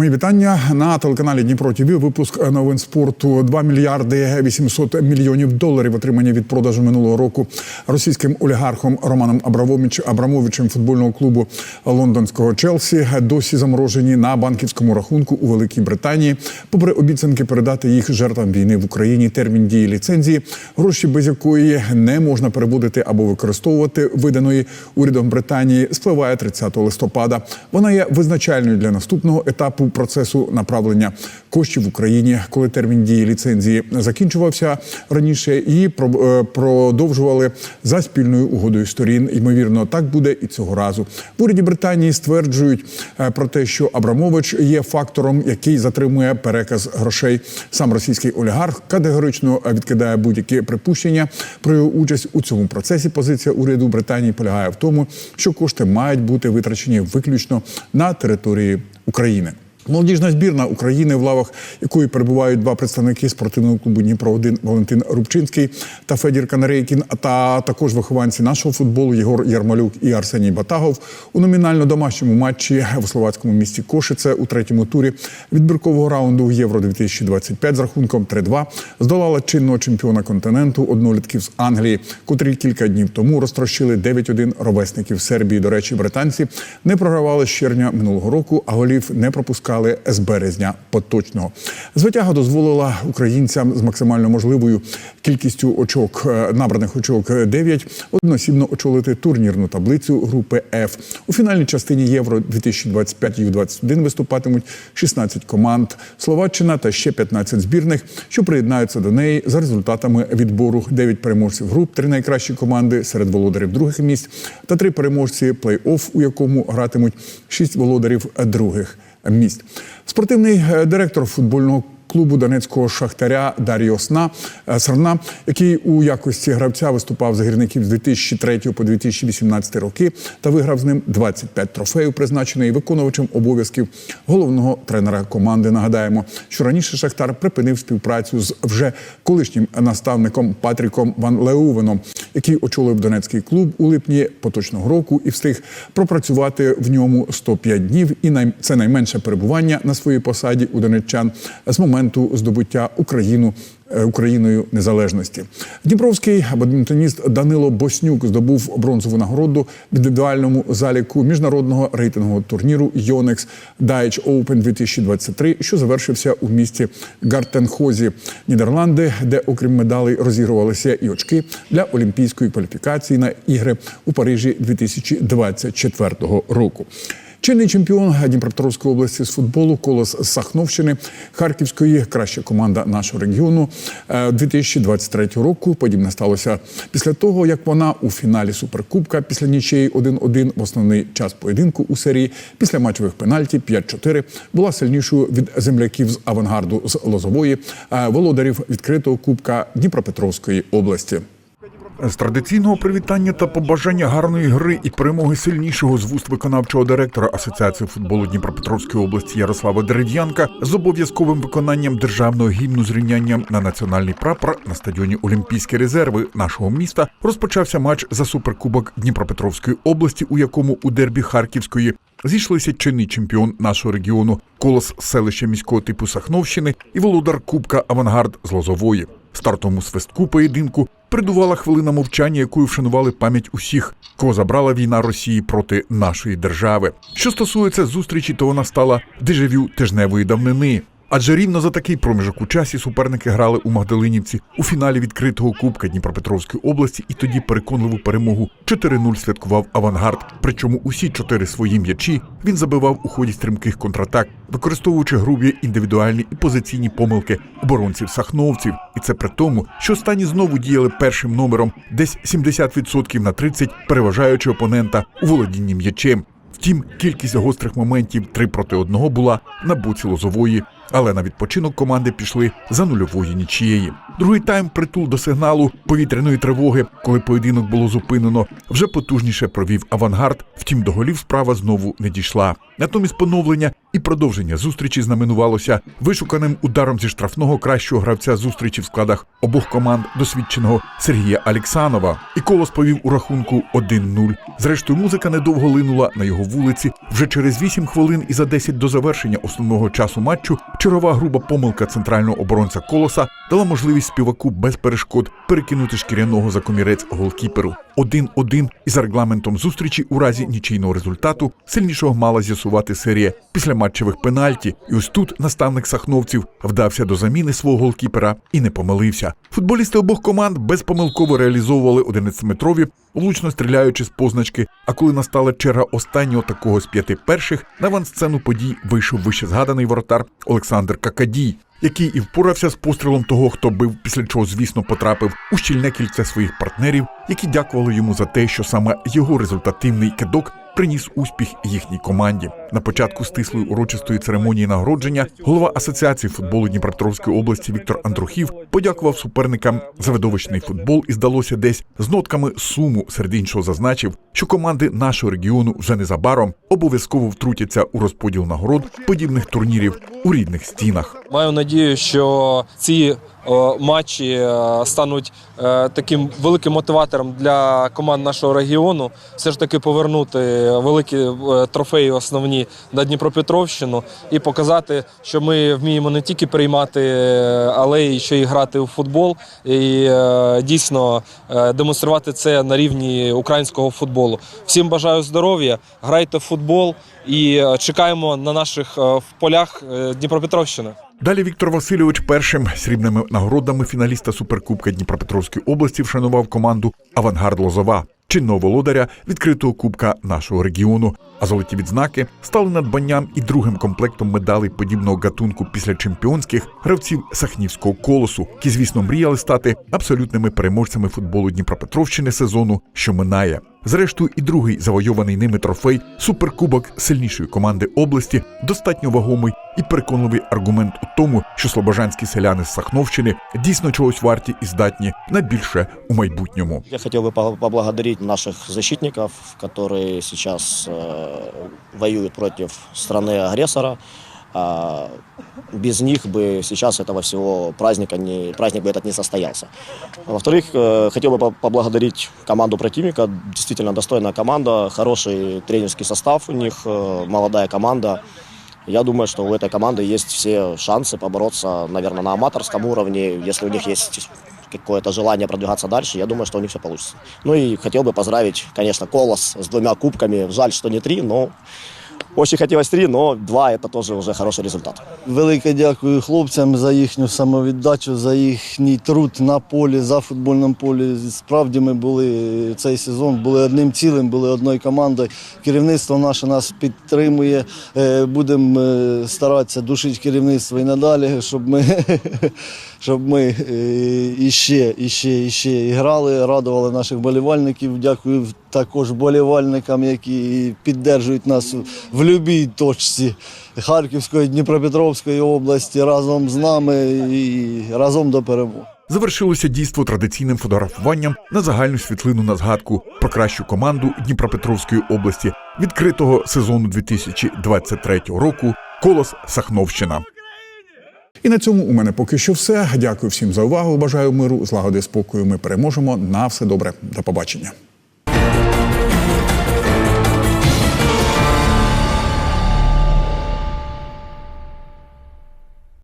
Мої вітання на телеканалі Дніпро ТВ. Випуск новин спорту 2 мільярди 800 мільйонів доларів отримані від продажу минулого року російським олігархом Романом Абрамович Абрамовичем футбольного клубу лондонського Челсі досі заморожені на банківському рахунку у Великій Британії. Попри обіцянки передати їх жертвам війни в Україні, термін дії ліцензії, гроші без якої не можна переводити або використовувати виданої урядом Британії, спливає 30 листопада. Вона є визначальною для наступного етапу процесу направлення коштів в Україні, коли термін дії ліцензії закінчувався раніше. Її е, продовжували за спільною угодою сторін. Ймовірно, так буде і цього разу. В уряді Британії стверджують е, про те, що Абрамович є фактором, який затримує переказ грошей. Сам російський олігарх категорично відкидає будь-які припущення про його участь у цьому процесі. Позиція уряду Британії полягає в тому, що кошти мають бути витрачені виключно на території України. Молодіжна збірна України, в лавах якої перебувають два представники спортивного клубу Дніпро 1 Валентин Рубчинський та Федір Канарейкін, та також вихованці нашого футболу Єгор Ярмалюк і Арсеній Батагов у номінально домашньому матчі в словацькому місті Кошице у третьому турі відбіркового раунду Євро 2025 з рахунком 3-2 здолала чинного чемпіона континенту однолітків з Англії, котрі кілька днів тому розтрощили 9-1 ровесників Сербії. До речі, британці не програвали з червня минулого року, а голів не пропускали з березня поточного. Звитяга дозволила українцям з максимально можливою кількістю очок е, набраних очок 9 односібно очолити турнірну таблицю групи F. У фінальній частині Євро 2025 Ю-21 виступатимуть 16 команд Словаччина та ще 15 збірних, що приєднаються до неї за результатами відбору 9 переможців груп, 3 найкращі команди серед володарів других місць та 3 переможці плей-офф, у якому гратимуть 6 володарів других місць. Спортивний е, директор футбольного клубу донецького шахтаря Дар'йо Сна е, Сарна, який у якості гравця виступав за гірників з 2003 по 2018 роки та виграв з ним 25 трофеїв, призначений виконувачем обов'язків головного тренера команди. Нагадаємо, що раніше Шахтар припинив співпрацю з вже колишнім наставником Патріком Ван Леувеном, який очолив донецький клуб у липні поточного року і встиг пропрацювати в ньому 105 днів. І най... це найменше перебування на своїй посаді у донеччан з моменту здобуття Україну. е, Україною незалежності Дніпровський бадмінтоніст Данило Боснюк здобув бронзову нагороду в індивідуальному заліку міжнародного рейтингового турніру Yonex Dutch Open 2023, що завершився у місті Гартенхозі, Нідерланди, де, окрім медалей, розігрувалися і очки для олімпійської кваліфікації на ігри у Парижі 2024 року. Чинний чемпіон Дніпропетровської області з футболу Колос Сахновщини Харківської краща команда нашого регіону е, 2023 року. Подібне сталося після того, як вона у фіналі суперкубка після нічиї 1-1 в основний час поєдинку у серії після матчових пенальті 5-4 була сильнішою від земляків з авангарду з Лозової е, володарів відкритого кубка Дніпропетровської області. З традиційного привітання та побажання гарної гри і перемоги сильнішого з вуст виконавчого директора Асоціації футболу Дніпропетровської області Ярослава Дерев'янка з обов'язковим виконанням державного гімну з на національний прапор на стадіоні Олімпійські резерви нашого міста розпочався матч за суперкубок Дніпропетровської області, у якому у дербі Харківської зійшлися чинний чемпіон нашого регіону колос селища міського типу Сахновщини і володар Кубка Авангард з Лозової. Стартовому свистку поєдинку придувала хвилина мовчання, якою вшанували пам'ять усіх, кого забрала війна Росії проти нашої держави. Що стосується зустрічі, то вона стала дежавю тижневої давнини. Адже рівно за такий проміжок у часі суперники грали у Магдалинівці у фіналі відкритого кубка Дніпропетровської області, і тоді переконливу перемогу 4-0 святкував авангард. Причому усі чотири свої м'ячі він забивав у ході стрімких контратак, використовуючи грубі індивідуальні і позиційні помилки оборонців-сахновців. І це при тому, що останні знову діяли першим номером, десь 70% на 30, переважаючи опонента у володінні м'ячем. Втім, кількість гострих моментів 3 проти 1 була на боці лозової, але на відпочинок команди пішли за нульової нічієї. Другий тайм притул до сигналу повітряної тривоги, коли поєдинок було зупинено. Вже потужніше провів авангард. Втім, до голів справа знову не дійшла. Натомість поновлення і продовження зустрічі знаменувалося вишуканим ударом зі штрафного кращого гравця зустрічі в складах обох команд досвідченого Сергія Аліксанова. І колос повів у рахунку 1-0. Зрештою, музика недовго линула на його вулиці. Вже через 8 хвилин і за 10 до завершення основного часу матчу чергова груба помилка центрального оборонця колоса дала можливість співаку без перешкод перекинути шкіряного за комірець голкіперу. 1-1 і за регламентом зустрічі у разі нічийного результату сильнішого мала з'ясувати серія після матчевих пенальті. І ось тут наставник сахновців вдався до заміни свого голкіпера і не помилився. Футболісти обох команд безпомилково реалізовували 11-метрові, влучно стріляючи з позначки. А коли настала черга останнього такого з п'яти перших, на авансцену подій вийшов вище згаданий воротар Олександр Какадій, який і впорався з пострілом того, хто бив, після чого, звісно, потрапив у щільне кільце своїх партнерів, які дякували йому за те, що саме його результативний кидок приніс успіх їхній команді. На початку стислої урочистої церемонії нагородження голова асоціації футболу Дніпропетровської області Віктор Андрухів подякував суперникам за видовищний футбол і здалося десь з нотками суму серед іншого зазначив, що команди нашого регіону вже незабаром обов'язково втрутяться у розподіл нагород подібних турнірів у рідних стінах. Маю надію, що ці матчі е, стануть е, таким великим мотиватором для команд нашого регіону. Все ж таки повернути великі е, трофеї основні на Дніпропетровщину і показати, що ми вміємо не тільки приймати, е, але й ще й грати у футбол, і е, дійсно е, демонструвати це на рівні українського футболу. Всім бажаю здоров'я, грайте в футбол і чекаємо на наших полях Дніпропетровщини. Далі Віктор Васильович першим срібними нагородами фіналіста Суперкубка Дніпропетровської області вшанував команду Авангард Лозова, чинного володаря відкритого кубка нашого регіону. А золоті відзнаки стали надбанням і другим комплектом медалей подібного гатунку після чемпіонських гравців Сахнівського колосу, які, звісно, мріяли стати абсолютними переможцями футболу Дніпропетровщини сезону, що минає. Зрештою, і другий завойований ними трофей суперкубок сильнішої команди області достатньо вагомий і переконливий аргумент у тому, що слобожанські селяни з Сахновщини дійсно чогось варті і здатні на більше у майбутньому. Я хотел бы по- поблагодарить наших защитников, которые сейчас э, воюют против страны-агрессора. А без них бы сейчас этого всего праздника не, праздник бы этот не состоялся. Во-вторых, э, хотел бы по- поблагодарить команду противника. Действительно достойная команда, хороший тренерский состав у них, э, молодая команда. Я думаю, что у этой команды есть все шансы побороться, наверное, на аматорском уровне. Если у них есть какое-то желание продвигаться дальше, я думаю, что у них все получится. Ну и хотел бы поздравить, конечно, Колос с двумя кубками. Жаль, что не три, но очень хотелось три, но два это тоже уже хороший результат. Велике дякую хлопцям за їхню самовіддачу, за їхній труд на полі, за футбольним полі. Справді ми були цей сезон, були одним цілим, були одною командою. Керівництво наше нас підтримує. Е, Будемо е, старатися душити керівництво і надалі, щоб ми, щоб ми е, іще, іще, іще і грали, радували наших болівальників. Дякую також болівальникам, які підтримують нас в будь-якій точці Харківської, Дніпропетровської області разом з нами і разом до перемоги. Завершилося дійство традиційним фотографуванням на загальну світлину на згадку про кращу команду Дніпропетровської області відкритого сезону 2023 року Колос Сахновщина. І на цьому у мене поки що все. Дякую всім за увагу. Бажаю миру, злагоди, спокою. Ми переможемо. На все добре. До побачення.